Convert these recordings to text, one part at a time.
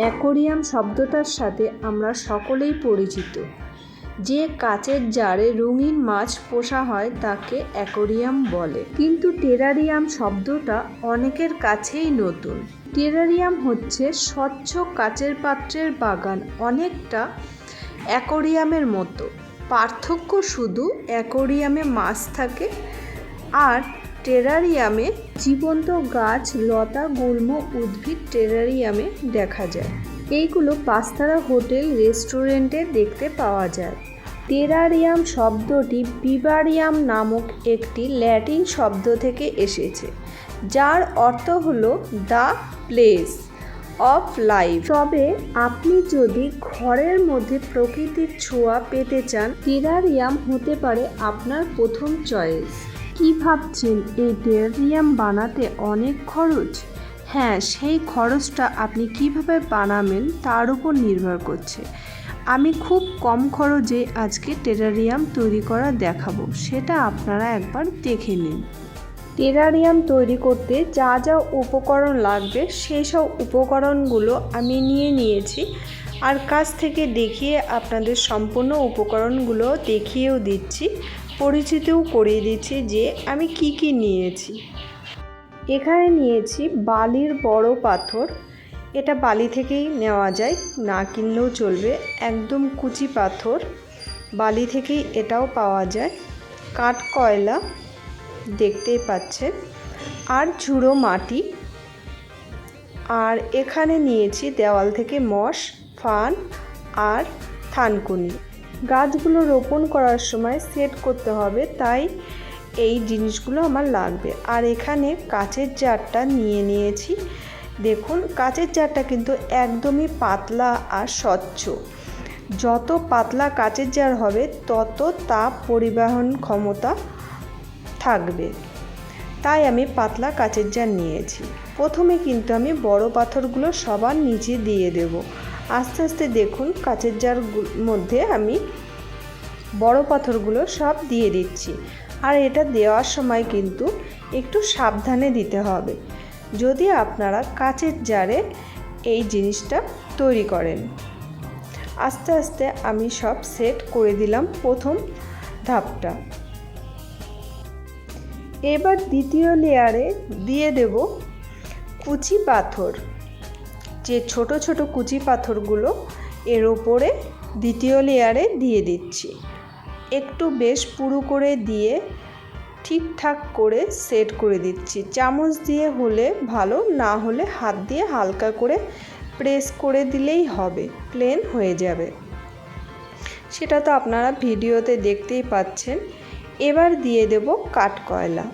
Aquarium শব্দটার সাথে আমরা সকলেই পরিচিত। যে কাচের জারে রঙিন মাছ পোষা হয় তাকে অ্যাকোরিয়াম বলে। কিন্তু টেরারিয়াম শব্দটা অনেকের কাছেই নতুন। টেরারিয়াম হচ্ছে স্বচ্ছ কাচের পাত্রের বাগান অনেকটা অ্যাকোরিয়ামের মতো। পার্থক্য শুধু অ্যাকোরিয়ামে মাছ থাকে আর টেরারিয়ামে জীবন্ত গাছ, লতা, গুল্ম, উদ্ভিদ টেরারিয়ামে দেখা যায়। এইগুলো পাঁচতারা হোটেল, রেস্টুরেন্টে দেখতে পাওয়া যায়। টেরারিয়াম শব্দটি বিবারিয়াম নামক একটি ল্যাটিন শব্দ থেকে এসেছে, যার অর্থ হলো দ্য প্লেস অফ লাইফ তবে আপনি যদি ঘরের মধ্যে প্রকৃতির ছোঁয়া পেতে চান, টেরারিয়াম হতে পারে আপনার প্রথম চয়েস। কি ভাবছেন? এই টেরারিয়াম বানাতে অনেক খরচ। হ্যাঁ সেই খরচটা আপনি কীভাবে বানাবেন তার উপর নির্ভর করছে। আমি খুব কম খরচে আজকে টেরারিয়াম তৈরি করা দেখাবো, সেটা আপনারা একবার দেখে নিন। টেরারিয়াম তৈরি করতে যা যা উপকরণ লাগবে, সেই সব উপকরণগুলো আমি নিয়ে নিয়েছি। আর কাছ থেকে দেখিয়ে আপনাদের সম্পূর্ণ উপকরণগুলো দেখিয়েও দিচ্ছি। পরিচিতও করিয়ে দিচ্ছি যে আমি কি কি নিয়েছি। এখানে নিয়েছি বালির বড় পাথর। এটা বালি থেকেই নেওয়া যায়, না কিনলেও চলবে। একদম কুচি পাথর, বালি থেকেই এটাও পাওয়া যায়। কাঠ কয়লা, দেখতেই পাচ্ছেন। আর ঝুড়ো মাটি। আর এখানে নিয়েছি দেওয়াল থেকে মশ, ফান আর থানকুনি। গাছগুলো রোপণ করার সময় সেট করতে হবে, তাই এই জিনিসগুলো আমার লাগবে। আর এখানে কাচের জারটা নিয়ে নিয়েছি। দেখুন, কাচের জারটা কিন্তু একদমই পাতলা আর স্বচ্ছ। যত পাতলা কাচের জার হবে, তত তাপ পরিবহন ক্ষমতা থাকবে। তাই আমি পাতলা কাচের জার নিয়েছি। প্রথমে কিন্তু আমি বড় পাথরগুলো সবার নিচে দিয়ে দেব। আস্তে আস্তে দেখুন, কাচের জার মধ্যে আমি বড় পাথরগুলো সব দিয়ে দিচ্ছি। আর এটা দেওয়ার সময় কিন্তু একটু সাবধানে দিতে হবে। যদি আপনারা কাচের জারে এই জিনিসটা তৈরি করেন। আস্তে আস্তে আমি সব সেট করে দিলাম প্রথম ধাপটা। এবার দ্বিতীয় লেয়ারে দিয়ে দেব কুচি পাথর। যে ছোট ছোট কুচি পাথরগুলো এর ওপরে দ্বিতীয় লেয়ারে দিয়ে দিচ্ছি। একটু বেশ পুরু করে দিয়ে ঠিকঠাক করে সেট করে দিচ্ছি। চামচ দিয়ে হলে ভালো, না হলে হাত দিয়ে হালকা করে প্রেস করে দিলেই হবে প্লেন হয়ে যাবে। সেটা তো আপনারা ভিডিওতে দেখতেই পাচ্ছেন। এবার দিয়ে দেব কাঠকয়লা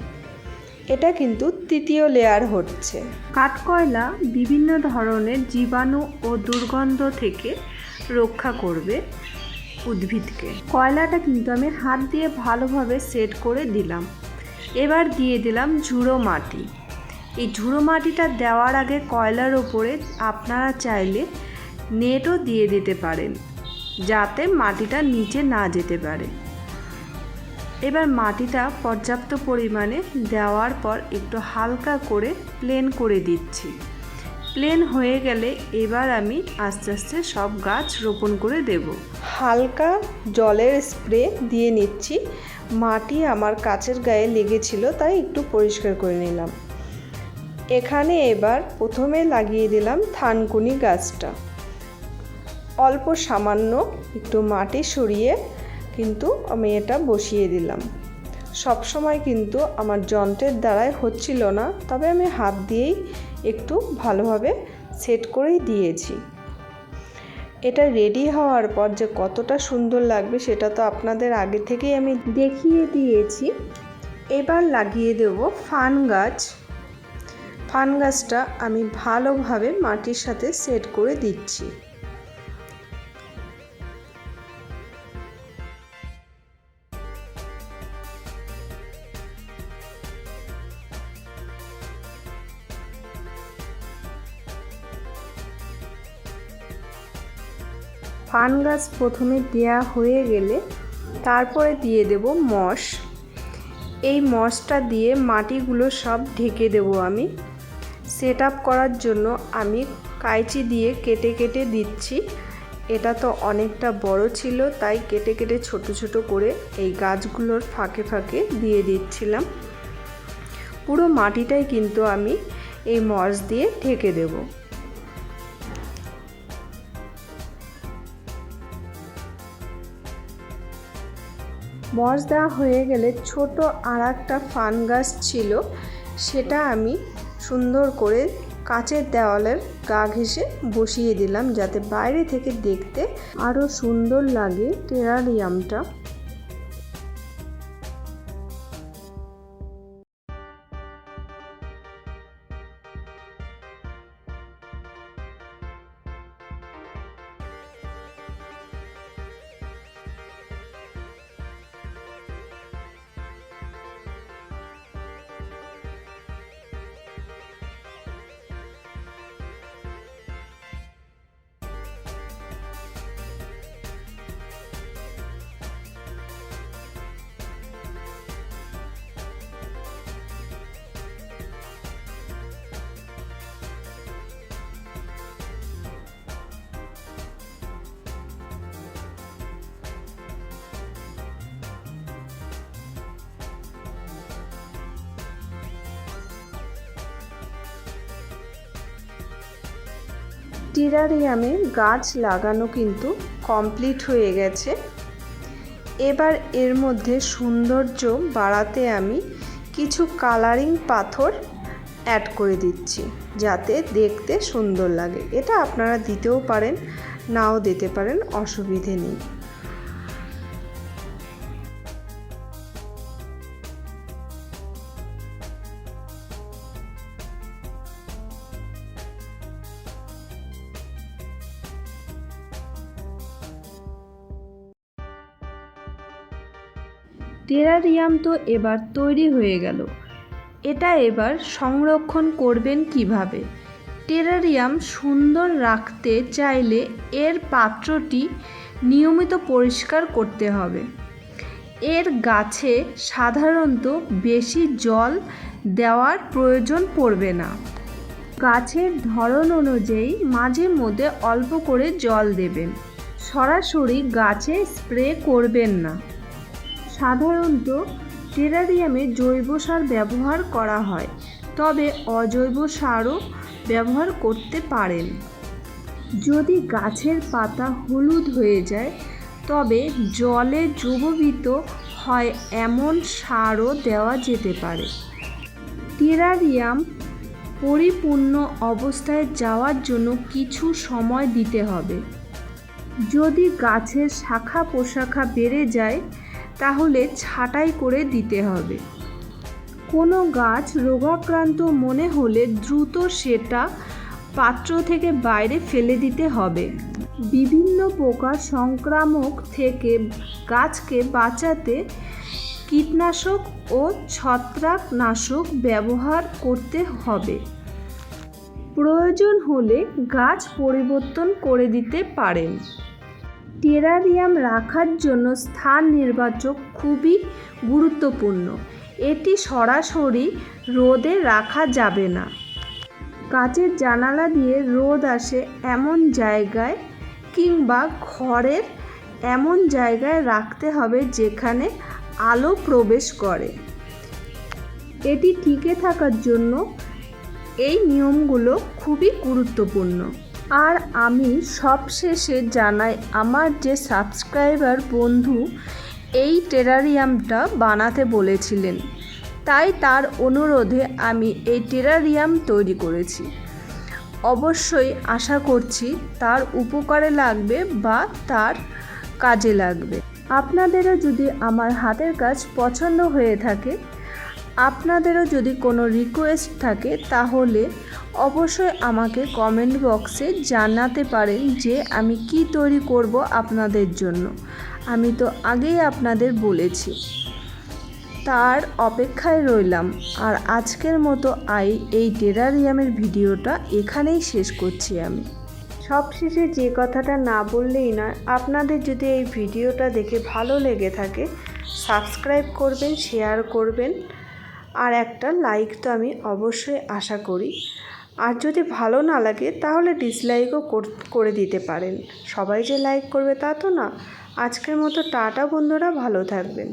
এটা কিন্তু তৃতীয় লেয়ার হচ্ছে। কাঠকয়লা বিভিন্ন ধরনের জীবাণু ও দুর্গন্ধ থেকে রক্ষা করবে উদ্ভিদকে। কয়লাটা কিন্তু আমি হাত দিয়ে ভালোভাবে সেট করে দিলাম। এবার দিয়ে দিলাম ঝুড়ো মাটি। এই ঝুড়ো মাটিটা দেওয়ার আগে কয়লার ওপরে আপনারা চাইলে নেটও দিয়ে দিতে পারেন, যাতে মাটিটা নিচে না যেতে পারে। এবার মাটিটা পর্যাপ্ত পরিমাণে দেওয়ার পর একটু হালকা করে প্লেন করে দিচ্ছি। প্লেন হয়ে গেলে এবার আমি আস্তে আস্তে সব গাছ রোপণ করে দেব। হালকা জলের স্প্রে দিয়ে নিচ্ছি। মাটি আমার কাচের গায়ে লেগেছিল, তাই একটু পরিষ্কার করে নিলাম। এখানে এবার প্রথমে লাগিয়ে দিলাম থানকুনি গাছটা। অল্প সামান্য একটু মাটি সরিয়ে কিন্তু আমি এটা বসিয়ে দিলাম। সব সময় কিন্তু আমার যন্ত্রের দ্বারাই হচ্ছিল না, তবে আমি হাত দিয়েই একটু ভালোভাবে সেট করেই দিয়েছি। এটা রেডি হওয়ার পর যে কতটা সুন্দর লাগবে সেটা তো আপনাদের আগে থেকেই আমি দেখিয়ে দিয়েছি। এবার লাগিয়ে দেব ফান গাছ। ফান গাছটা আমি ভালোভাবে মাটির সাথে সেট করে দিচ্ছি। ফান গাছ প্রথমে দেওয়া হয়ে গেলে তারপরে দিয়ে দেব মশ। এই মশটা দিয়ে মাটিগুলো সব ঢেকে দেব আমি। সেট আপ করার জন্য আমি কাইচি দিয়ে কেটে কেটে দিচ্ছি। এটা তো অনেকটা বড় ছিল, তাই কেটে কেটে ছোট ছোট করে এই গাছগুলোর ফাঁকে ফাঁকে দিয়ে দিচ্ছিলাম। পুরো মাটিটাই কিন্তু আমি এই মশ দিয়ে ঢেকে দেবো। মজ দেওয়া হয়ে গেলে ছোট আর একটা ফান গাছ ছিল, সেটা আমি সুন্দর করে কাচের দেওয়ালের গা ঘেঁষে বসিয়ে দিলাম যাতে বাইরে থেকে দেখতে আরও সুন্দর লাগে টেরারিয়ামটা। টেরারিয়ামে গাছ লাগানো কিন্তু কমপ্লিট হয়ে গেছে। এবার এর মধ্যে সৌন্দর্য বাড়াতে আমি কিছু কালারিং পাথর অ্যাড করে দিচ্ছি, যাতে দেখতে সুন্দর লাগে। এটা আপনারা দিতেও পারেন, নাও দিতে পারেন, অসুবিধে নেই। টেরারিয়াম তো এবার তৈরি হয়ে গেল। এটা এবার সংরক্ষণ করবেন কীভাবে? টেরারিয়াম সুন্দর রাখতে চাইলে এর পাত্রটি নিয়মিত পরিষ্কার করতে হবে। এর গাছে সাধারণত বেশি জল দেওয়ার প্রয়োজন পড়বে না। গাছের ধরন অনুযায়ী মাঝে মধ্যে অল্প করে জল দেবেন। সরাসরি গাছে স্প্রে করবেন না। সাধারণত টেরারিয়ামে জৈব সার ব্যবহার করা হয়। তবে অজৈব সারও ব্যবহার করতে পারেন। যদি গাছের পাতা হলুদ হয়ে যায়, তবে জলে দ্রবীভূত হয় এমন সারও দেওয়া যেতে পারে। টেরারিয়াম পরিপূর্ণ অবস্থায় যাওয়ার জন্য কিছু সময় দিতে হবে। যদি গাছের শাখা প্রশাখা বেড়ে যায় তাহলে ছাঁটাই করে দিতে হবে। কোনো গাছ রোগাক্রান্ত মনে হলে দ্রুত সেটা পাত্র থেকে বাইরে ফেলে দিতে হবে। বিভিন্ন পোকা সংক্রামক থেকে গাছকে বাঁচাতে কীটনাশক ও ছত্রাকনাশক ব্যবহার করতে হবে। প্রয়োজন হলে গাছ পরিবর্তন করে দিতে পারেন। টেরারিয়াম রাখার জন্য স্থান নির্বাচক খুবই গুরুত্বপূর্ণ। এটি সরাসরি রোদে রাখা যাবে না। কাচের জানালা দিয়ে রোদ আসে এমন জায়গায় কিংবা ঘরের এমন জায়গায় রাখতে হবে যেখানে আলো প্রবেশ করে। এটি টিকে থাকার জন্য এই নিয়মগুলো খুবই গুরুত্বপূর্ণ। আর আমি সবশেষে জানাই, আমার যে সাবস্ক্রাইবার বন্ধু এই টেরারিয়ামটা বানাতে বলেছিলেন, তাই তার অনুরোধে আমি এই টেরারিয়াম তৈরি করেছি। অবশ্যই আশা করছি তার উপকারে লাগবে বা তার কাজে লাগবে। আপনাদেরও যদি আমার হাতের কাজ পছন্দ হয়ে থাকে আপনাদেরও যদি কোনো রিকোয়েস্ট থাকে, তাহলে অবশ্যই আমাকে কমেন্ট বক্সে জানাতে পারেন যে আমি কি তৈরি করব আপনাদের জন্য। আমি তো আগেই আপনাদের বলেছি। তার অপেক্ষায় রইলাম। আর আজকের মতো আই এই টেরারিয়ামের ভিডিওটা এখানেই শেষ করছি আমি। সবশেষে যে কথাটা না বললেই নয়, আপনাদের যদি এই ভিডিওটা দেখে ভালো লেগে থাকে সাবস্ক্রাইব করবেন শেয়ার করবেন। আর একটা লাইক তো আমি অবশ্যই আশা করি। আর যদি ভালো না লাগে, তাহলে ডিসলাইকও করে দিতে পারেন। সবাই যে লাইক করবে তা তো না। আজকের মতো টাটা বন্ধুরা, ভালো থাকবেন।